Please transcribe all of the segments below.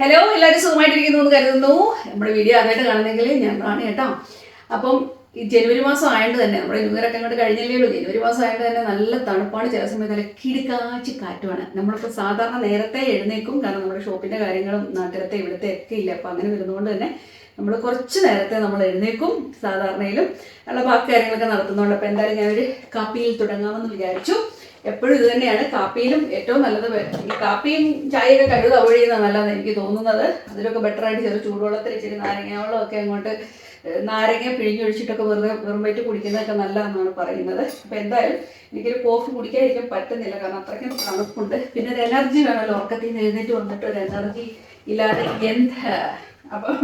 Hello എല്ലാവരും സുഖമായിട്ടിരിക്കുന്നു എന്ന് കരുതുന്നു. നമ്മുടെ വീഡിയോ ആദ്യമായിട്ട് കാണുന്നെങ്കിൽ ഞാൻ റാണി കേട്ടോ. അപ്പം ഈ ജനുവരി മാസം ആയതുകൊണ്ട് തന്നെ നമ്മുടെ ന്യൂ ഇയർ ഒക്കെ അങ്ങോട്ട് കഴിഞ്ഞല്ലേ ഉള്ളൂ ജനുവരി മാസം ആയതുകൊണ്ട് തന്നെ നല്ല തണുപ്പാണ്. ചില സമയത്ത് നല്ല കിടുക്കാച്ചി കാറ്റുമാണ്. നമ്മളിപ്പോൾ സാധാരണ നേരത്തെ എഴുന്നേക്കും കാരണം നമ്മുടെ ഷോപ്പിന്റെ കാര്യങ്ങളും നാട്ടിലത്തെ ഇവിടുത്തെ ഒക്കെ ഇല്ല. അപ്പോൾ അങ്ങനെ വരുന്നതുകൊണ്ട് തന്നെ നമ്മൾ കുറച്ച് നേരത്തെ നമ്മൾ എഴുന്നേക്കും സാധാരണയിലും. ഉള്ള ബാക്കി കാര്യങ്ങളൊക്കെ നടത്തുന്നുണ്ട്. അപ്പോൾ എന്തായാലും ഞാനൊരു കപ്പിയിൽ തുടങ്ങാമെന്ന് വിചാരിച്ചു. എപ്പോഴും ഇത് തന്നെയാണ്. കാപ്പിയിലും ഏറ്റവും നല്ലത് ഈ കാപ്പിയും ചായയൊക്കെ കരുത് അവോയ്ഡ് ചെയ്യുന്നത് നല്ലതെന്ന് എനിക്ക് തോന്നുന്നത്. അതിലൊക്കെ ബെറ്റർ ആയിട്ട് ചെറു ചൂടുവെള്ളത്തിൽ ഇച്ചിരി നാരങ്ങ വെള്ളമൊക്കെ അങ്ങോട്ട് നാരങ്ങ പിഴിഞ്ഞൊഴിച്ചിട്ടൊക്കെ വെറുതെ വെറും വയറ്റ് കുടിക്കുന്നതൊക്കെ നല്ലതെന്നാണ് പറയുന്നത്. അപ്പോൾ എന്തായാലും എനിക്കൊരു കോഫി കുടിക്കാതിരിക്കാൻ പറ്റുന്നില്ല. കാരണം അത്രയ്ക്കും തണുപ്പുണ്ട്. പിന്നെ ഒരു എനർജി വേണമല്ലോ. ഉറക്കത്തിൽ നിന്ന് എഴുന്നേറ്റ് വന്നിട്ട് ഒരു എനർജി ഇല്ലാതെ എന്താ അപ്പം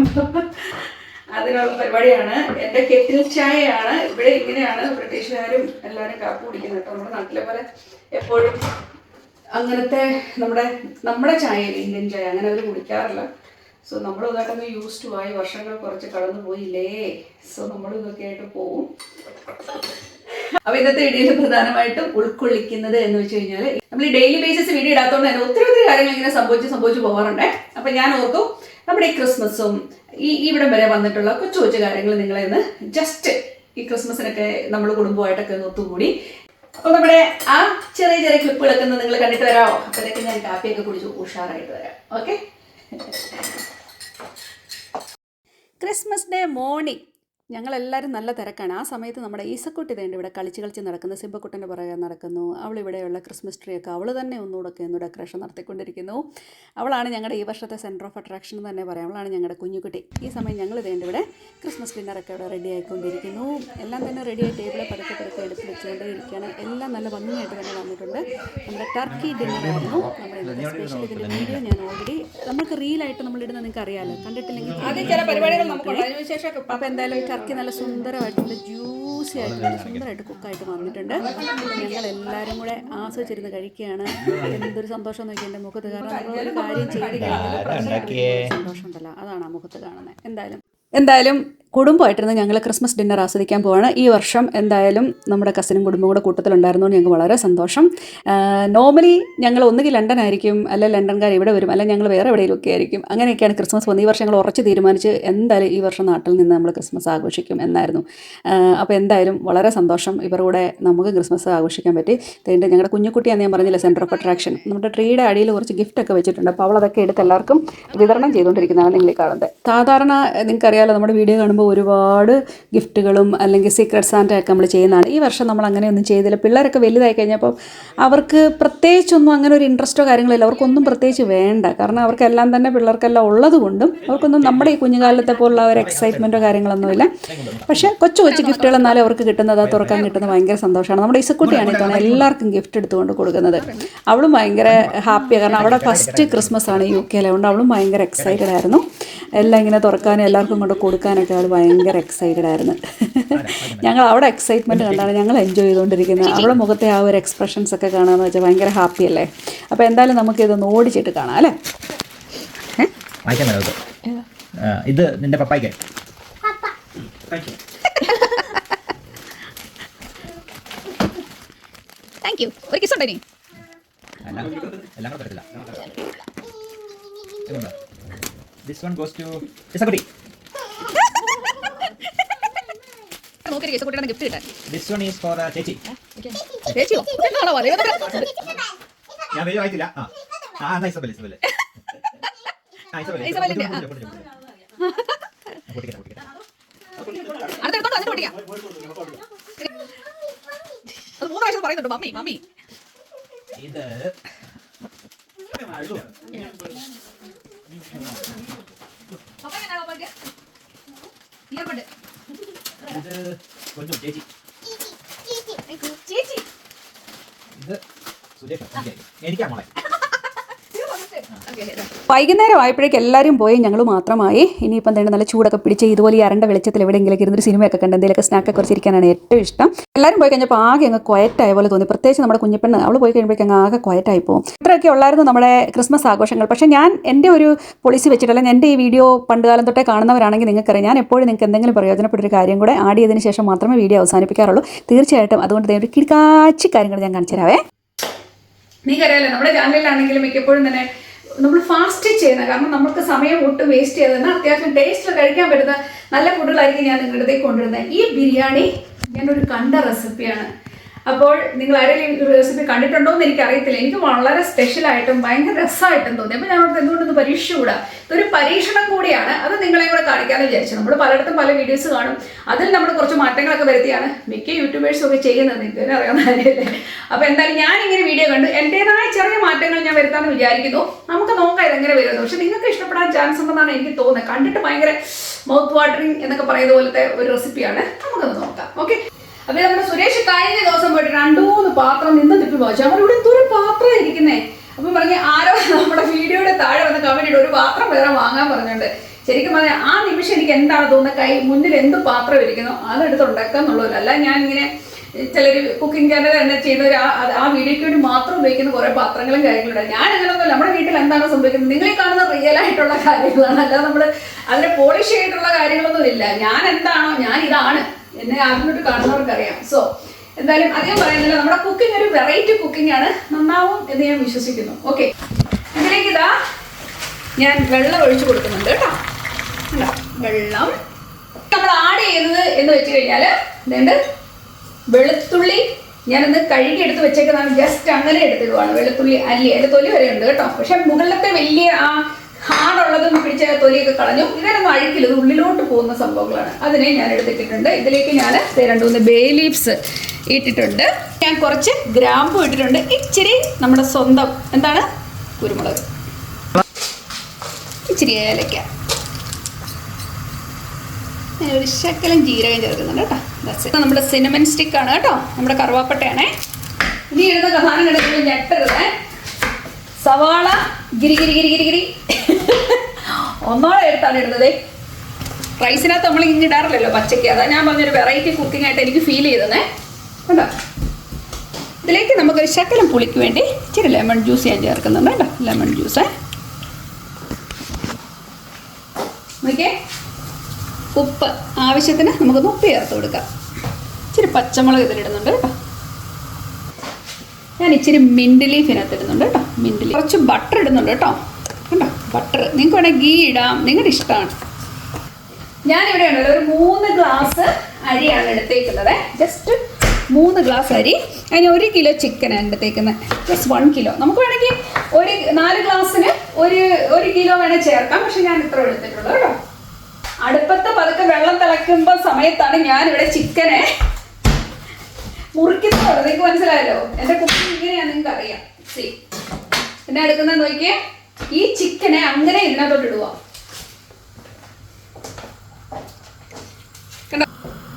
അതിനുള്ള പരിപാടിയാണ്. എന്റെ കെറ്റിൽ ചായയാണ്. ഇവിടെ ഇങ്ങനെയാണ് ബ്രിട്ടീഷുകാരും എല്ലാവരും കാപ്പ് കുടിക്കുന്നത് കേട്ടോ. നമ്മുടെ നാട്ടിലെ പോലെ എപ്പോഴും അങ്ങനത്തെ നമ്മുടെ നമ്മുടെ ചായ ഇന്ത്യൻ ചായ അങ്ങനെ അവർ കുടിക്കാറില്ല. സോ നമ്മൾ ഇതൊക്കെ യൂസ് ടു ആയി. വർഷങ്ങൾ കുറച്ച് കടന്നു പോയില്ലേ? സോ നമ്മൾ ഇതൊക്കെ ആയിട്ട് പോവും. അപ്പൊ ഇന്നത്തെ വീഡിയോയിൽ പ്രധാനമായിട്ടും ഉൾക്കൊള്ളിക്കുന്നത് എന്ന് വെച്ച് കഴിഞ്ഞാൽ നമ്മൾ ഈ ഡെയിലി ബേസിസ് വീഡിയോ ഇടാത്തതുകൊണ്ട് തന്നെ ഒത്തിരി ഒത്തിരി കാര്യങ്ങൾ ഇങ്ങനെ സംഭവിച്ച് സംഭവിച്ച് പോകാറുണ്ട് അപ്പൊ ഞാൻ ഓർത്തു നമ്മുടെ ഈ ക്രിസ്മസും ഈ ഇവിടം വരെ വന്നിട്ടുള്ള കൊച്ചു കൊച്ചു കാര്യങ്ങൾ നിങ്ങളെ ഒന്ന് ജസ്റ്റ് ഈ ക്രിസ്മസിനൊക്കെ നമ്മൾ കുടുംബമായിട്ടൊക്കെ ഒത്തുകൂടി. അപ്പൊ നമ്മുടെ ആ ചെറിയ ചെറിയ ക്ലിപ്പുകളൊക്കെ ഒന്ന് നിങ്ങൾ കണ്ടിട്ട് വരാമോ അപ്പോഴേക്ക് ഞാൻ കാപ്പിയൊക്കെ കുടിച്ച് ഉഷാറായിട്ട് വരാം. Okay Christmas day morning. ഞങ്ങളെല്ലാവരും നല്ല തിരക്കാണ്. ആ സമയത്ത് നമ്മുടെ ഈസക്കുട്ടി തേണ്ട ഇവിടെ കളിച്ച് കളിച്ച് നടക്കുന്നു. സിംബക്കുട്ടന്റെ പുറകെ നടക്കുന്നു. അവൾ ഇവിടെയുള്ള ക്രിസ്മസ് ട്രീ ഒക്കെ അവൾ തന്നെ ഒന്നുകൂടെയൊക്കെ ഒന്ന് ഡെക്കറേഷൻ നടത്തിക്കൊണ്ടിരിക്കുന്നു. അവളാണ് ഞങ്ങളുടെ ഈ വർഷത്തെ സെന്റർ ഓഫ് അട്രാക്ഷൻ എന്ന് തന്നെ പറയാം. അവളാണ് ഞങ്ങളുടെ കുഞ്ഞുകുട്ടി. ഈ സമയം ഞങ്ങൾ തേണ്ട ഇവിടെ ക്രിസ്മസ് ഡിന്നറൊക്കെ ഇവിടെ റെഡി ആയിക്കൊണ്ടിരിക്കുന്നു. എല്ലാം തന്നെ റെഡി ആയി ടേബിളെ പതുക്കെ പതുക്കെ എടുത്ത് വെച്ചുകൊണ്ടേ ഇരിക്കുകയാണ്. എല്ലാം നല്ല ഭംഗിയായിട്ട് തന്നെ വന്നിട്ടുണ്ട്. നമ്മുടെ ടർക്കി ഡിന്നറായിരുന്നു നമ്മുടെ ഇന്നത്തെ സ്പെഷ്യൽ ഇതിന്റെ വീഡിയോ ഞാൻ ഓൾറെഡി നമുക്ക് റീലായിട്ട് നമ്മളിടുന്ന ഇടുന്നത് നിങ്ങൾക്ക് അറിയാമല്ലോ കണ്ടിട്ടില്ലെങ്കിൽ അപ്പോൾ എന്തായാലും ടർക്കി നല്ല സുന്ദരമായിട്ടുണ്ട് ജ്യൂസി ആയിട്ട് നല്ല സുന്ദരമായിട്ട് കുക്കായിട്ട് വന്നിട്ടുണ്ട്. ഞങ്ങൾ എല്ലാവരും കൂടെ ആസ്വദിച്ചിരുന്ന് കഴിക്കുകയാണ്. എന്തൊരു സന്തോഷം നോക്കി എന്റെ മുഖത്ത്. കാരണം ഒരു കാര്യം ചെയ്ത് കഴിഞ്ഞാൽ സന്തോഷം ഉണ്ടല്ലോ അതാണ് ആ മുഖത്ത് കാണുന്നത്. എന്തായാലും എന്തായാലും കുടുംബമായിട്ടിരുന്ന് ഞങ്ങൾ ക്രിസ്മസ് ഡിന്നർ ആസ്വദിക്കാൻ പോവാണ്. ഈ വർഷം എന്തായാലും നമ്മുടെ കസിനും കുടുംബവും കൂടെ കൂട്ടത്തിലുണ്ടായിരുന്നു ഞങ്ങൾക്ക് വളരെ സന്തോഷം. നോർമലി ഞങ്ങൾ ഒന്നുകിൽ ലണ്ടൻ ആയിരിക്കും അല്ലെ ലണ്ടൻകാർ ഇവിടെ വരും അല്ലെങ്കിൽ ഞങ്ങൾ വേറെ എവിടെയെങ്കിലുമൊക്കെ ആയിരിക്കും. അങ്ങനെയൊക്കെയാണ് ക്രിസ്മസ് വന്നത്. ഈ വർഷം ഞങ്ങൾ ഉറച്ച് തീരുമാനിച്ച് എന്തായാലും ഈ വർഷം നാട്ടിൽ നിന്ന് നമ്മൾ ക്രിസ്മസ് ആഘോഷിക്കും എന്നായിരുന്നു. അപ്പോൾ എന്തായാലും വളരെ സന്തോഷം ഇവരുടെ നമുക്ക് ക്രിസ്മസ് ആഘോഷിക്കാൻ പറ്റി. അതുകൊണ്ട് ഞങ്ങളുടെ കുഞ്ഞുകുട്ടിയാണ് ഞാൻ പറഞ്ഞില്ല സെന്റർ ഓഫ് അട്രാക്ഷൻ നമ്മുടെ ട്രീയുടെ അടിയിൽ കുറച്ച് ഗിഫ്റ്റ് ഒക്കെ വെച്ചിട്ടുണ്ട്. അപ്പോൾ അവൾ അതൊക്കെ എടുത്ത് എല്ലാവർക്കും വിതരണം ചെയ്തുകൊണ്ടിരിക്കുന്നതാണ് നിങ്ങൾ കാണുന്നത്. സാധാരണ നിങ്ങൾക്കറിയാലോ നമ്മുടെ വീഡിയോ കാണുമ്പോൾ ഒരുപാട് ഗിഫ്റ്റുകളും അല്ലെങ്കിൽ സീക്രട്ട് സാന്റൊക്കെ നമ്മൾ ചെയ്യുന്നതാണ്. ഈ വർഷം നമ്മൾ അങ്ങനെയൊന്നും ചെയ്തില്ല. പിള്ളേരൊക്കെ വലുതായി കഴിഞ്ഞപ്പോൾ അവർക്ക് പ്രത്യേകിച്ചൊന്നും അങ്ങനെ ഒരു ഇൻട്രസ്റ്റോ കാര്യങ്ങളില്ല അവർക്കൊന്നും പ്രത്യേകിച്ച് വേണ്ട. കാരണം അവർക്കെല്ലാം തന്നെ പിള്ളേർക്കെല്ലാം ഉള്ളത് കൊണ്ടും അവർക്കൊന്നും നമ്മുടെ ഈ കുഞ്ഞുകാലത്തെ പോലുള്ള ഒരു എക്സൈറ്റ്മെന്റോ കാര്യങ്ങളൊന്നുമില്ല പക്ഷേ കൊച്ചു കൊച്ചു ഗിഫ്റ്റുകൾ എന്നാലും അവർക്ക് കിട്ടുന്നത് അത് തുറക്കാൻ കിട്ടുന്നത് ഭയങ്കര സന്തോഷമാണ്. നമ്മുടെ ഇസക്കുട്ടിയാണ് ഇത്തവണ എല്ലാവർക്കും ഗിഫ്റ്റ് എടുത്തുകൊണ്ട് കൊടുക്കുന്നത്. അവളും ഭയങ്കര ഹാപ്പിയാണ് കാരണം അവിടെ ഫസ്റ്റ് ക്രിസ്മസ് ആണ് യു കെയിൽ അതുകൊണ്ട് അവളും ഭയങ്കര എക്സൈറ്റഡ് ആയിരുന്നു. എല്ലാം ഇങ്ങനെ തുറക്കാനും എല്ലാവർക്കും കൊണ്ട് കൊടുക്കാനൊക്കെ അവൾ ഭയങ്കര എക്സൈറ്റഡ് ആയിരുന്നു. ഞങ്ങൾ അവിടെ എക്സൈറ്റ്മെന്റ് കണ്ടാണ് ഞങ്ങൾ എൻജോയ് ചെയ്തുകൊണ്ടിരിക്കുന്നത്. അവളുടെ മുഖത്തെ ആ ഒരു എക്സ്പ്രഷൻസ് ഒക്കെ കാണാമെന്ന് വെച്ചാൽ ഭയങ്കര ഹാപ്പി അല്ലേ? അപ്പോൾ എന്തായാലും നമുക്ക് നമുക്കിതൊന്ന് ഓടിച്ചിട്ട് കാണാം അല്ലേ? ഇത് നിന്റെ പപ്പായ്ക്ക്. താങ്ക് യു ഒരു കിസ് ഉണ്ടോ ഇനി? എല്ലാം എല്ലാം കൂടെ പറ്റില്ല ദിസ് വൺ ഗോസ് ടു നോക്കി കേസ് കുട്ടിയുടെ ഗിഫ്റ്റ് കിട്ടാൻ ദിസ് വൺ ഈസ് ഫോർ ചേച്ചി. ചേച്ചിയോ? എന്നാണോ ഞാൻ പേര് വായിച്ചില്ല ആ. ആ എന്നാ ഇസബലിന്റെ, ആ. പൊട്ടിക്കട്ടെ പൊട്ടിക്കട്ടെ അടുത്തെടുത്തോണ്ട് അതിന് പൊട്ടിക്കാം അത് മൂന്ന് വയസ്സ് പറയുന്നുണ്ട്. Mummy mummy. ഇത് ഇത് കൊഞ്ചും ചേച്ചി ചേച്ചി ഇത് സുരേഷ് എനിക്കാ മോളെ വൈകുന്നേരം ആയപ്പോഴേക്കും എല്ലാവരും പോയി ഞങ്ങൾ മാത്രമായി. ഇനിയിപ്പം തന്നെ നല്ല ചൂടൊക്കെ പിടിച്ച് ഇതുപോലെ ഇരണ്ട വെളിച്ചത്തിൽ എവിടെയെങ്കിലും ഇരുന്നൊരു സിനിമയൊക്കെ കണ്ട് എന്തെങ്കിലുമൊക്കെ സ്നാക്കൊക്കെ കുറിച്ചിരിക്കാനാണ് ഏറ്റവും ഇഷ്ടം. എല്ലാവരും പോയി കഴിഞ്ഞപ്പോൾ ആകെ അങ്ങ് ക്വയറ്റായ പോലെ തോന്നി. പ്രത്യേകിച്ച് നമ്മുടെ കുഞ്ഞപ്പെണ്ണ് അവൾ പോയി കഴിയുമ്പോഴേക്കും അങ്ങ് ആകെ ക്വയറ്റായി പോകും. ഇത്രയൊക്കെ ഉള്ളായിരുന്നു നമ്മുടെ ക്രിസ്മസ് ആഘോഷങ്ങൾ. പക്ഷേ ഞാൻ എന്റെ ഒരു പോളിസി വെച്ചിട്ടല്ല എന്റെ ഈ വീഡിയോ പണ്ട് കാലം തൊട്ടേ കാണുന്നവരാണെങ്കിൽ നിങ്ങൾക്കറിയാം ഞാൻ എപ്പോഴും നിങ്ങൾക്ക് എന്തെങ്കിലും പ്രയോജനപ്പെട്ടൊരു കാര്യം കൂടെ ആഡ് ചെയ്തതിന് ശേഷം മാത്രമേ വീഡിയോ അവസാനിപ്പിക്കാറുള്ളൂ. തീർച്ചയായിട്ടും അതുകൊണ്ട് ഒരു കിടക്കാച്ചി കാര്യങ്ങൾ ഞാൻ കാണിച്ചു തരാവേ. കരയല്ലേ? നമ്മുടെ ചാനലിലാണെങ്കിലും മിക്കപ്പോഴും തന്നെ നമ്മൾ ഫാസ്റ്റ് ചെയ്യുന്ന കാരണം നമുക്ക് സമയം ഒട്ടും വേസ്റ്റ് ചെയ്യാതെ അത്യാവശ്യം ടേസ്റ്റിൽ കഴിക്കാൻ പറ്റുന്ന നല്ല ഫുഡുകളായിരിക്കും ഞാൻ നിങ്ങളുടെ കൊണ്ടുവരുന്നത്. ഈ ബിരിയാണി ഞാനൊരു കണ്ട റെസിപ്പിയാണ് അപ്പോൾ നിങ്ങൾ ആരെങ്കിലും റെസിപ്പി കണ്ടിട്ടുണ്ടോ എന്ന് എനിക്കറിയത്തില്ല. എനിക്ക് വളരെ സ്പെഷ്യലായിട്ടും ഭയങ്കര രസമായിട്ടും തോന്നി. അപ്പോൾ ഞാൻ അവർക്ക് എന്തുകൊണ്ടൊന്ന് പരീക്ഷിച്ചുകൂടാ? ഇതൊരു പരീക്ഷണം കൂടിയാണ്. അത് നിങ്ങളെ കൂടെ കാണിക്കാമെന്ന് വിചാരിച്ചു. നമ്മൾ പലയിടത്തും പല വീഡിയോസ് കാണും. അതിൽ നമ്മൾ കുറച്ച് മാറ്റങ്ങളൊക്കെ വരുത്തിയാണ്. മിക്ക യൂട്യൂബേഴ്സും ഒക്കെ ചെയ്യുന്നത്. നിങ്ങൾക്ക് തന്നെ അറിയാവുന്ന കാര്യമല്ലേ? അപ്പോൾ എന്തായാലും ഞാൻ ഇങ്ങനെ വീഡിയോ കണ്ടു. എന്റെതായ ചെറിയ മാറ്റങ്ങൾ ഞാൻ വരുത്താമെന്ന് വിചാരിക്കുന്നു. നമുക്ക് നോക്കാം ഇതെങ്ങനെ വരുന്നത്. പക്ഷെ നിങ്ങൾക്ക് ഇഷ്ടപ്പെടാൻ ചാൻസ് ഉണ്ടെന്നാണ് എനിക്ക് തോന്നുന്നത്. കണ്ടിട്ട് ഭയങ്കര മൗത്ത് വാട്ടറിങ് എന്നൊക്കെ പറയുന്ന പോലത്തെ ഒരു റെസിപ്പിയാണ് നമുക്കൊന്ന് നോക്കാം. ഓക്കെ അപ്പൊ നമ്മുടെ സുരേഷ് കഴിഞ്ഞ ദിവസം പോയിട്ട് രണ്ടു മൂന്ന് പാത്രം നിന്ന് തിപ്പി വായിച്ചു അവർ ഇവിടെ എന്തൊരു പാത്രം ഇരിക്കുന്നേ അപ്പം പറഞ്ഞ് ആരോ നമ്മുടെ വീഡിയോയുടെ താഴെ വന്ന് കമന്റ് ഒരു പാത്രം വേറെ വാങ്ങാൻ പറഞ്ഞിട്ടുണ്ട് ശരിക്കും പറഞ്ഞാൽ ആ നിമിഷം എനിക്ക് എന്താണ് തോന്നുന്നത് കൈ മുന്നിൽ എന്ത് പാത്രം ഇരിക്കുന്നു? അതെടുത്ത് ഉണ്ടാക്കുക എന്നുള്ളതല്ല. ഞാൻ ഇങ്ങനെ ചിലർ കുക്കിംഗ് ചാനൽ തന്നെ ചെയ്യുന്നവർ ആ വീഡിയോയ്ക്ക് വേണ്ടി മാത്രം ഉപയോഗിക്കുന്ന കുറേ പാത്രങ്ങളും കാര്യങ്ങളും ഉണ്ട് ഞാൻ അങ്ങനെയൊന്നുമില്ല നമ്മുടെ വീട്ടിൽ എന്താണ് സംഭവിക്കുന്നത്? നിങ്ങളെ കാണുന്ന റിയൽ ആയിട്ടുള്ള കാര്യങ്ങളാണ്. അല്ലാതെ നമ്മൾ അതിനെ പോളിഷ് ചെയ്തിട്ടുള്ള കാര്യങ്ങളൊന്നും ഇല്ല ഞാൻ എന്താണോ ഞാൻ ഇതാണ്. എന്നെ ആദ്യമായിട്ട് കാണുന്നവർക്ക് അറിയാം സോ എന്തായാലും അധികം പറയുന്നില്ല. നമ്മുടെ കുക്കിംഗ് ഒരു വെറൈറ്റി കുക്കിംഗ് ആണ്. നന്നാവും എന്ന് ഞാൻ വിശ്വസിക്കുന്നു. ഓക്കെ ഇതിലേക്ക് ഇതാ ഞാൻ വെള്ളം ഒഴിച്ചു കൊടുക്കുന്നുണ്ട് കേട്ടോ? വെള്ളം നമ്മൾ ആഡ് ചെയ്യുന്നത് എന്ന് വെച്ച് കഴിഞ്ഞാൽ ഇതുണ്ട് വെളുത്തുള്ളി ഞാനൊന്ന് കഴുകി എടുത്ത് വെച്ചേക്കുന്നതാണ്. ജസ്റ്റ് അങ്ങനെ എടുത്തിടുവാണ്. വെളുത്തുള്ളി അല്ലി. അതിന്റെ തൊലി വരെ ഉണ്ട് കേട്ടോ. പക്ഷെ മുകളിലത്തെ വലിയ ആ പിടിച്ച തൊലിയൊക്കെ കളഞ്ഞു. ഇതെല്ലാം അഴുക്കില്ല ഇത് ഉള്ളിലോട്ട് പോകുന്ന സംഭവങ്ങളാണ്. അതിനെ ഞാൻ എടുത്തിട്ടുണ്ട് ഇതിലേക്ക് ഞാൻ രണ്ടു മൂന്ന് ബേ ലീവ്സ് ഇട്ടിട്ടുണ്ട്. ഞാൻ കുറച്ച് ഗ്രാമ്പു ഇട്ടിട്ടുണ്ട്. ഇച്ചിരി നമ്മുടെ സ്വന്തം എന്താണ്? കുരുമുളക്. ഇച്ചിരി ഏലക്ക. ഞാൻ ഒരു ശക്കലം ജീരകം ചേർക്കുന്നുണ്ട് കേട്ടോ. That's നമ്മുടെ സിനമൻ സ്റ്റിക്ക് ആണ് കേട്ടോ. നമ്മുടെ കറുവാപ്പട്ടയാണേ. ഇനി ഇടുന്ന പ്രധാനം എടുക്കുമ്പോൾ ഞെട്ടരുത്. സവാള ഗിരി ഗിരി ഗിരി ഗിരി ഗിരി. ഒന്നോടെ എടുത്താണ് ഇടുന്നത്. റൈസിനകത്ത് നമ്മൾ ഇങ്ങനെ ഇടാറില്ലല്ലോ പച്ചയ്ക്ക്. അതാ ഞാൻ പറഞ്ഞൊരു വെറൈറ്റി കുക്കിംഗ് ആയിട്ട് എനിക്ക് ഫീൽ ചെയ്തതേ കണ്ടോ? ഇതിലേക്ക് നമുക്കൊരു ശക്കലം പുളിക്ക് വേണ്ടി ഇച്ചിരി ലെമൺ ജ്യൂസ് ഞാൻ ചേർക്കുന്നുണ്ട്. കേട്ടോ ലെമൺ ജ്യൂസ് നോക്കിയേ. ഉപ്പ് ആവശ്യത്തിന് നമുക്ക് ഉപ്പ് ചേർത്ത് കൊടുക്കാം. ഇച്ചിരി പച്ചമുളക് ഇതിലിടുന്നുണ്ട് കേട്ടോ. ഞാൻ ഇച്ചിരി മിന്റ് ലീഫ് ഇടുന്നുണ്ട് കേട്ടോ. മിന്റ് ലീഫ് കുറച്ച് ബട്ടർ ഇടുന്നുണ്ട് കേട്ടോ. ബട്ടർ നിങ്ങൾക്ക് വേണമെങ്കിൽ ഗീ ഇടാം. നിങ്ങളുടെ ഇഷ്ടമാണ് ഞാനിവിടെ ഉള്ളത്. ഒരു മൂന്ന് ഗ്ലാസ് അരിയാണ് എടുത്തേക്കുന്നത്. ജസ്റ്റ് മൂന്ന് ഗ്ലാസ് അരി. അതിന് ഒരു കിലോ ചിക്കനാണ് എടുത്തേക്കുന്നത്. ജസ്റ്റ് വൺ കിലോ നമുക്ക് വേണമെങ്കിൽ ഒരു നാല് ഗ്ലാസ്സിന് ഒരു ഒരു കിലോ വേണേൽ ചേർക്കാം. പക്ഷെ ഞാൻ ഇത്ര എടുത്തിട്ടുള്ളൂ കേട്ടോ. അടുപ്പത്ത് പതുക്കെ വെള്ളം തിളയ്ക്കുമ്പോൾ സമയത്താണ് ഞാനിവിടെ ചിക്കനെ മുറിക്കുന്നത്. നിങ്ങൾക്ക് മനസ്സിലായല്ലോ? എന്റെ കുക്കിംഗ് ഇങ്ങനെയാണ് നിങ്ങൾക്ക് അറിയാം സി പിന്നെ എടുക്കുന്നത് നോക്കിയേ. ഈ ചിക്കനെ അങ്ങനെ ഇതിനകത്തോട്ട് ഇടുക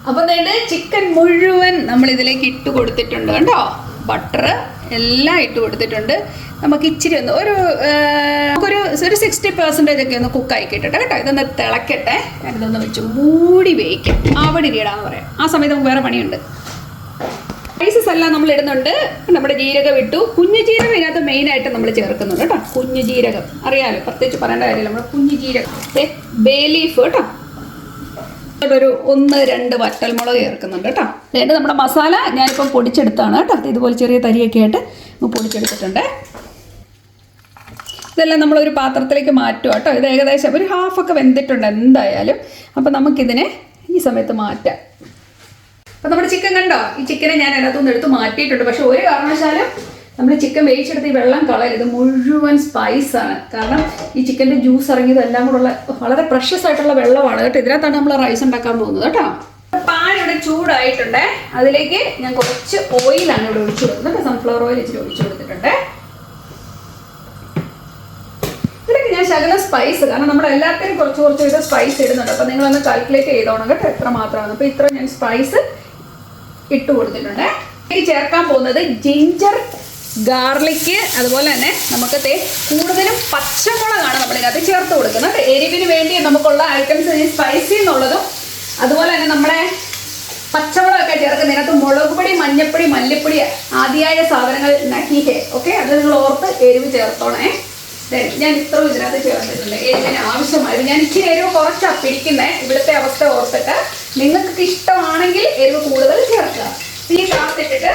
അപ്പൊ നേട് ചിക്കൻ മുഴുവൻ നമ്മൾ ഇതിലേക്ക് ഇട്ട് കൊടുത്തിട്ടുണ്ട് കേട്ടോ ബട്ടർ എല്ലാം ഇട്ട് കൊടുത്തിട്ടുണ്ട്. നമുക്ക് ഇച്ചിരി ഒന്ന് ഒരു നമുക്കൊരു ഒരു സിക്സ്റ്റി പെർസെന്റേജ് ഒക്കെ ഒന്ന് കുക്കായി കിട്ടട്ടെ കേട്ടോ. ഇതൊന്ന് തിളക്കട്ടെ. ഞാനിതൊന്ന് വെച്ച് മൂടി വേവിക്കാം. അവിടെ ഇരിയടാന്ന് പറയാം. ആ സമയത്ത് നമുക്ക് വേറെ പണിയുണ്ട്. സ്പൈസസ് എല്ലാം നമ്മൾ ഇടുന്നുണ്ട്. നമ്മുടെ ജീരകം ഇട്ടു. കുഞ്ഞു ജീരകം ഇതിനകത്ത് മെയിനായിട്ട് നമ്മൾ ചേർക്കുന്നുണ്ട് കേട്ടോ. കുഞ്ഞു ജീരകം. അറിയാലോ പ്രത്യേകിച്ച് പറയേണ്ട കാര്യമില്ല. നമ്മുടെ കുഞ്ഞു ജീരകം. ബേ ലീഫ് കേട്ടോ. ഒരു ഒന്ന് രണ്ട് വറ്റൽമുളക് ചേർക്കുന്നുണ്ട് കേട്ടോ. അതിന്റെ നമ്മുടെ മസാല ഞാനിപ്പം പൊടിച്ചെടുത്താണ് കേട്ടോ. ഇത് ഇതുപോലെ ചെറിയ തരിയൊക്കെ ആയിട്ട് പൊടിച്ചെടുത്തിട്ടുണ്ട്. ഇതെല്ലാം നമ്മളൊരു പാത്രത്തിലേക്ക് മാറ്റുക കേട്ടോ. ഇത് ഏകദേശം ഒരു ഹാഫൊക്കെ വെന്തിട്ടുണ്ട് എന്തായാലും. അപ്പം നമുക്കിതിനെ ഈ സമയത്ത് മാറ്റാം. അപ്പം നമ്മുടെ ചിക്കൻ കണ്ടോ? ഈ ചിക്കനെ ഞാൻ അതിനകത്തുനിന്ന് എടുത്ത് മാറ്റിയിട്ടുണ്ട്. പക്ഷെ ഒരു കാരണവശാലും നമ്മൾ ചിക്കൻ വേവിച്ചെടുത്ത് ഈ വെള്ളം കളയരുത്. മുഴുവൻ സ്പൈസ് ആണ്. കാരണം ഈ ചിക്കന്റെ ജ്യൂസ് ഇറങ്ങിയത് എല്ലാം കൂടെ ഉള്ള വളരെ പ്രഷ്യസ് ആയിട്ടുള്ള വെള്ളമാണ്. കേട്ടോ ഇതിനകത്താണ് നമ്മൾ റൈസ് ഉണ്ടാക്കാൻ പോകുന്നത്. കേട്ടോ? പാൻ ഇവിടെ ചൂടായിട്ടുണ്ട്. അതിലേക്ക് ഞാൻ കുറച്ച് ഓയിലാണ് ഇവിടെ ഒഴിച്ചു കൊടുക്കുന്നത്. സൺഫ്ലവർ ഓയിൽ ഇച്ചിരി ഒഴിച്ചു കൊടുത്തിട്ടുണ്ട്. ഇതിലേക്ക് ഞാൻ ശകല സ്പൈസ് കാരണം നമ്മുടെ എല്ലാത്തിനും കുറച്ച് കുറച്ച് സ്പൈസ് ഇടുന്നുണ്ട്. അപ്പം നിങ്ങളൊന്ന് കാൽക്കുലേറ്റ് ചെയ്തോണം കേട്ടോ എത്ര മാത്രമാണ്. അപ്പോൾ ഇത്ര ഞാൻ സ്പൈസ് ഇട്ട് കൊടുത്തിട്ടുണ്ട്. ഇനി ചേർക്കാൻ പോകുന്നത് ജിഞ്ചർ ഗാർലിക്ക് അതുപോലെ തന്നെ നമുക്ക് കൂടുതലും പച്ചമുളകാണ് നമ്മളിതിനകത്ത് ചേർത്ത് കൊടുക്കുന്നത്. എരിവിന് വേണ്ടി നമുക്കുള്ള ഐറ്റംസ് ഈ സ്പൈസി എന്നുള്ളതും അതുപോലെ തന്നെ നമ്മുടെ പച്ചമുളകൊക്കെ ചേർക്കുന്നതിനകത്ത് മുളക് പൊടി മഞ്ഞപ്പൊടി മല്ലിപ്പൊടി ആദ്യമായ സാധനങ്ങൾ നഹീഹെ ഓക്കെ അത് നിങ്ങൾ ഓർത്ത് എരിവ് ചേർത്തോണേ. ഞാൻ ഇത്രയും ഇതിനകത്ത് ചേർത്തിട്ടുണ്ട്. എരിവിന് ആവശ്യമായത് ഞാൻ ഇച്ചിരി എരിവ് കുറച്ചാണ് പിടിക്കുന്നത് ഇവിടുത്തെ അവസ്ഥ ഓർത്തിട്ട് നിങ്ങൾക്ക് ഇഷ്ടമാണെങ്കിൽ എരിവ് കൂടുതൽ ചേർക്കുക. തീ കാത്തിട്ടിട്ട്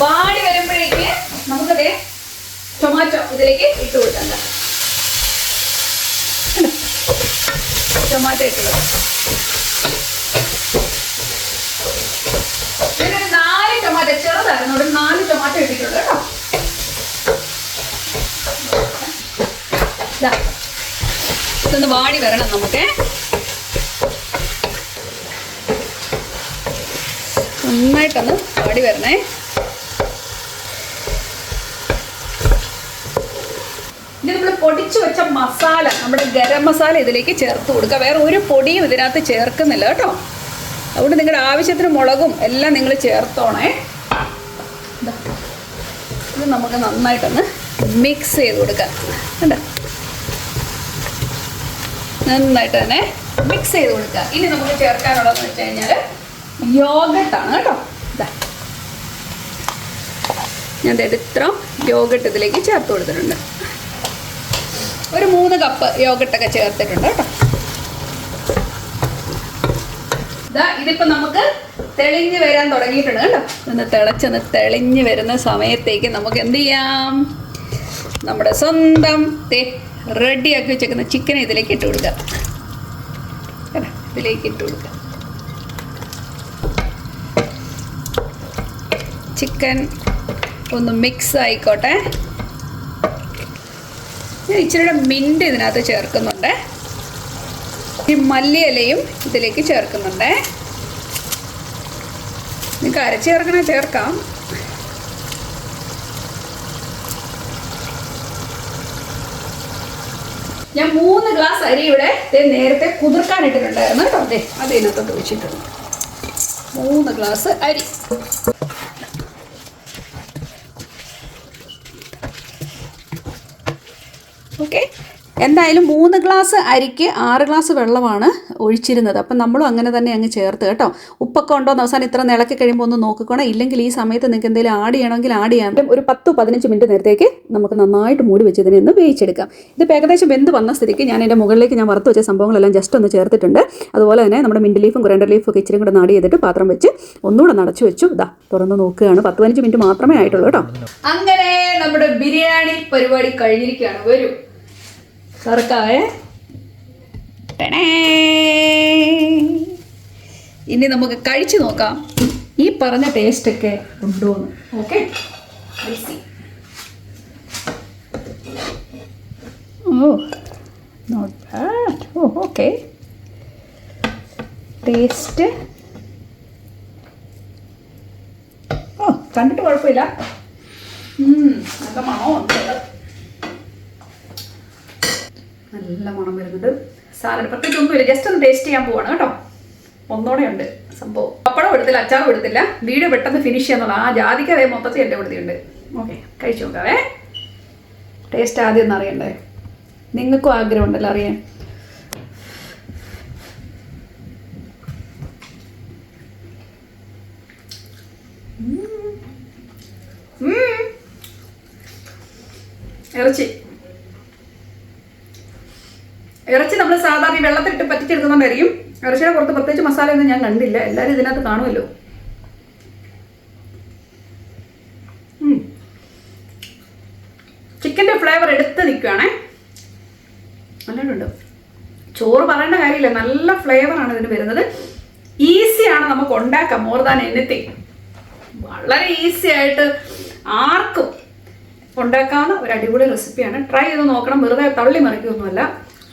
വാടി വരുമ്പോഴേക്ക് നമുക്കത് ടൊമാറ്റോ ഇതിലേക്ക് ഇട്ട് കൊടുക്കണ്ട ടൊമാറ്റോ ഇട്ട് ഒരു നാല് ടൊമാറ്റോ ഇട്ടിട്ടുണ്ട് കേട്ടോ. ഇതൊന്ന് വാടി വരണം നമുക്ക് നന്നായിട്ടൊന്ന് വാടി വരണേ ഇനി നമ്മൾ പൊടിച്ചു വെച്ച മസാല നമ്മുടെ ഗരം മസാല ഇതിലേക്ക് ചേർത്ത് കൊടുക്കുക വേറെ ഒരു പൊടിയും ഇതിനകത്ത് ചേർക്കുന്നില്ല കേട്ടോ അതുകൊണ്ട് നിങ്ങളുടെ ആവശ്യത്തിന് മുളകും എല്ലാം നിങ്ങൾ ചേർത്തോണേ. ഇത് നമുക്ക് നന്നായിട്ടൊന്ന് മിക്സ് ചെയ്ത് കൊടുക്കാം. കണ്ടോ? നന്നായിട്ട് തന്നെ മിക്സ് ചെയ്ത് കൊടുക്കുക. ഇനി നമുക്ക് ചേർക്കാനുള്ളതെന്ന് വെച്ച് കഴിഞ്ഞാൽ യോഗട്ടാണ് കേട്ടോ. ഇതാ ഞാൻ ഇത്ര യോഗട്ട് ഇതിലേക്ക് ചേർത്ത് കൊടുത്തിട്ടുണ്ട്. ഒരു മൂന്ന് കപ്പ് യോഗട്ടൊക്കെ ചേർത്തിട്ടുണ്ട് കേട്ടോ. ഇതാ ഇതിപ്പോ നമുക്ക് തെളിഞ്ഞ് വരാൻ തുടങ്ങിയിട്ടുണ്ട് കേട്ടോ ഒന്ന് തിളച്ചൊന്ന് തെളിഞ്ഞു വരുന്ന സമയത്തേക്ക് നമുക്ക് എന്ത് ചെയ്യാം? നമ്മുടെ സ്വന്തം തേ റെഡിയാക്കി വെച്ചേക്കുന്ന ചിക്കൻ ഇതിലേക്ക് ഇട്ട് കൊടുക്കാം. ഇതിലേക്ക് ഇട്ട് കൊടുക്കാം. ചിക്കൻ ഒന്ന് മിക്സ് ആയിക്കോട്ടെ. ഞാൻ ഇച്ചിരിയുടെ മിന്റ് ഇതിനകത്ത് ചേർക്കുന്നുണ്ട്. ഈ മല്ലിയിലയും ഇതിലേക്ക് ചേർക്കുന്നുണ്ട്. നിങ്ങൾക്ക് അരച്ച് ചേർക്കണേ ചേർക്കാം. ഞാൻ മൂന്ന് ഗ്ലാസ് അരി ഇവിടെ നേരത്തെ കുതിർക്കാൻ ഇട്ടിട്ടുണ്ടായിരുന്നു കേട്ടോ. അതെ അത് ഇതിനകത്തോട്ട് മൂന്ന് ഗ്ലാസ് അരി. ഓക്കെ. എന്തായാലും മൂന്ന് ഗ്ലാസ് അരിക്ക് ആറ് ഗ്ലാസ് വെള്ളമാണ്. ഒഴിച്ചിരുന്നത്. അപ്പം നമ്മളും അങ്ങനെ തന്നെ അങ്ങ് ചേർത്ത് കേട്ടോ. ഉപ്പൊക്കെ ഉണ്ടോ എന്ന് അവസാനം ഇത്ര നിളക്കി കഴിയുമ്പോൾ ഒന്ന് നോക്കിക്കോണം. ഇല്ലെങ്കിൽ ഈ സമയത്ത് നിങ്ങൾക്ക് എന്തെങ്കിലും ആഡ് ചെയ്യണമെങ്കിൽ ആഡ് ചെയ്യാം. ഒരു പത്ത് പതിനഞ്ച് മിനിറ്റ് നേരത്തേക്ക് നമുക്ക് നന്നായിട്ട് മൂടി വെച്ച് ഇതിനെ ഒന്ന് വേവിച്ചെടുക്കാം. ഇത് ഏകദേശം വെന്ത് വന്ന സ്ഥിതിക്ക് ഞാൻ എന്റെ മുകളിലേക്ക് ഞാൻ വറുത്ത് വെച്ച സംഭവങ്ങളെല്ലാം ജസ്റ്റ് ഒന്ന് ചേർത്തിട്ടുണ്ട്. അതുപോലെ തന്നെ നമ്മുടെ മിന്റ് ലീഫും ഗ്രൈൻഡർ ലീഫും ഒക്കെ ഇച്ചിരി കൂടെ നാട് ചെയ്തിട്ട് പാത്രം വെച്ച് ഒന്നുകൂടെ നടച്ചു വെച്ചു. ഇതാ തുറന്ന് നോക്കുകയാണ്. പത്ത് പതിനഞ്ച് മിനിറ്റ് മാത്രമേ ആയിട്ടുള്ളൂ കേട്ടോ. അങ്ങനെ നമ്മുടെ ബിരിയാണി പരിപാടി കഴിഞ്ഞിരിക്കുകയാണ്. വരൂ. സർക്കാവേ ഇനി നമുക്ക് കഴിച്ചു നോക്കാം. ഈ പറഞ്ഞ ടേസ്റ്റ് ഒക്കെ ഉണ്ടോ എന്ന് okay oh not bad oh okay taste oh കണ്ടിട്ട് കുഴപ്പമില്ല. നല്ല മണമുണ്ട്. നല്ല മണം വരുന്നുണ്ട്. സാലഡ്. പ്രത്യേകിച്ച് ഒന്നുമില്ല. ജസ്റ്റ് ഒന്ന് ടേസ്റ്റ് ചെയ്യാൻ പോവാണ് കേട്ടോ. ഒന്നോടെ ഉണ്ട് സംഭവം. പപ്പടം എടുത്തില്ല അച്ചാറും എടുത്തില്ല. വീഡിയോ പെട്ടെന്ന് ഫിനിഷ് ചെയ്യാന്നുള്ള ആ ജാതിക്ക് അതേ മൊത്തത്തിൽ എന്റെ കൊടുത്തിട്ടുണ്ട് ഓക്കെ കഴിച്ചു നോക്കാവേ. ടേസ്റ്റ് ആദ്യം ഒന്ന് അറിയണ്ടേ? നിങ്ങൾക്കും ആഗ്രഹം ഉണ്ടല്ലോ അറിയാൻ. ഇറച്ചി. ഇറച്ചി നമ്മൾ സാധാരണ വെള്ളത്തിലിട്ട് പറ്റിച്ചെടുക്കുന്ന പറ്റിച്ചെടുക്കുന്നുണ്ടായിരിക്കും ഇറച്ചിയുടെ പുറത്ത് പ്രത്യേകിച്ച് മസാലയൊന്നും ഞാൻ കണ്ടില്ല. എല്ലാവരും ഇതിനകത്ത് കാണുമല്ലോ. ചിക്കന്റെ ഫ്ലേവർ എടുത്ത് നിൽക്കുകയാണേ നല്ലതുണ്ട് ചോറ് പറയേണ്ട കാര്യമില്ല. നല്ല ഫ്ലേവറാണ് ഇതിന് വരുന്നത്. ഈസിയാണ് നമുക്ക് ഉണ്ടാക്കാം. More than anything. വളരെ ഈസി ആയിട്ട് ആർക്കും ഉണ്ടാക്കാവുന്ന ഒരു അടിപൊളി റെസിപ്പിയാണ്. ട്രൈ ചെയ്ത് നോക്കണം. വെറുതെ തള്ളി മറിക്കൊന്നുമല്ല.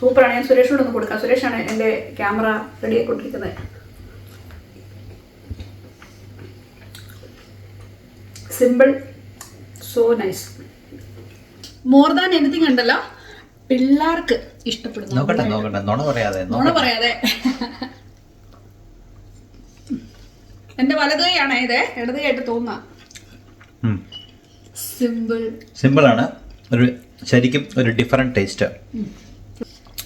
സൂപ്പറാണ്. ഞാൻ സുരേഷിനോട് ഒന്ന് കൊടുക്കാം. സുരേഷാണ് എന്റെ camera ready ആയിക്കൊണ്ടിരിക്കുന്നത് simple so nice. More than anything ഉണ്ടല്ലോ. പിള്ളേർക്ക് ഇഷ്ടപ്പെടുന്നു നോക്കട്ടെ നോക്കട്ടെ നുണ പറയാതെ നോണ പറയാതെ. എന്റെ വലത് കൈയാണ് ഇത്. ഇടത് കൈയായിട്ട് തോന്നുക സിമ്പിൾ. സിമ്പിൾ ആണ് ഒരു ശരിക്കും ഒരു ഡിഫറെന്റ് ടേസ്റ്റ്.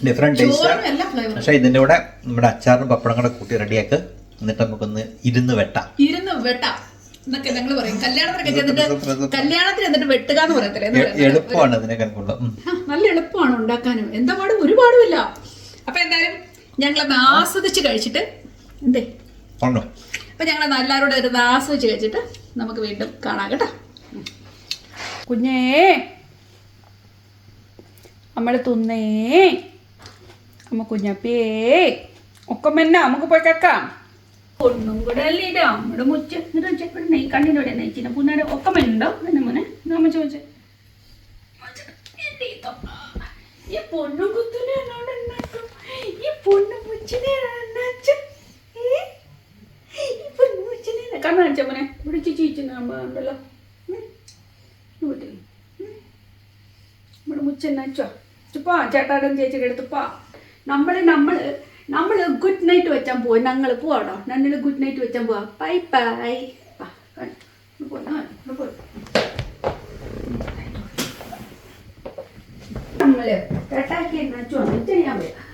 ഡിഫറെന്റ് ടേസ്റ്റ് പക്ഷെ ഇതിന്റെ കൂടെ നമ്മുടെ അച്ചാറും പപ്പടം കൂടെ കൂട്ടി റെഡിയാക്ക്. എന്നിട്ട് നമുക്കൊന്ന് ഇരുന്ന് വെട്ടാം. ഇരുന്ന് വെട്ടാം. എന്നൊക്കെ ഞങ്ങൾ പറയും. കല്യാണത്തിനൊക്കെ ചെന്നിട്ട് കല്യാണത്തിന് എന്നിട്ട് വെട്ടുക എന്ന് പറയത്തില്ലേ. എളുപ്പമാണ് നല്ല എളുപ്പമാണ് ഉണ്ടാക്കാനും. എന്താ പാടും? ഒരു പാടുമില്ല അപ്പൊ എന്തായാലും ഞങ്ങളൊന്ന് ആസ്വദിച്ച് കഴിച്ചിട്ട് എന്തേ? അപ്പൊ ഞങ്ങൾ എല്ലാവരോടും ഇരുന്ന് ആസ്വദിച്ച് കഴിച്ചിട്ട് നമുക്ക് വീണ്ടും കാണാം കേട്ടോ. കുഞ്ഞേ. നമ്മൾ തുന്നേ. അമ്മ കുഞ്ഞപ്പേ ഒക്കെ മെന്ന നമുക്ക് പോയി കേക്കാം ഒന്നും കൂടെ അല്ലേ ഇടാ നമ്മുടെ മുച്ച. എന്നിട്ട് വെച്ചാൽ ഇവിടെ നെയ് കണ്ണിനോടെ നെയ്ച്ചിന് പുന്നാട് ഒക്കെ മെന്നുണ്ടോ എന്നെ മോനെ? നമ്മ ചോദിച്ചേ ഈ പൊണ്ണു കുത്തുനെ ഈ പൊണ്ണു മുച്ചിനെ കണ്ണു കാണിച്ച മോനെ? ഇവിടെ ചീച്ചിട്ടുണ്ടല്ലോ ഇവിടെ നമ്മുടെ മുച്ചെന്നാച്ചോ ചുപ്പാ ചേട്ടാടൻ ചേച്ചിയുടെ അടുത്ത് പാ. നമ്മൾ നമ്മൾ നമ്മൾ ഗുഡ് നൈറ്റ് വെച്ചാൽ പോയി ഞങ്ങൾ പോവാടോ? ഞങ്ങൾ ഗുഡ് നൈറ്റ് വെച്ചാൽ പോവാം? ബൈ ബൈ നമ്മൾ ചേട്ടാക്കി ചോദിച്ചാൽ ചെയ്യാൻ വരാം.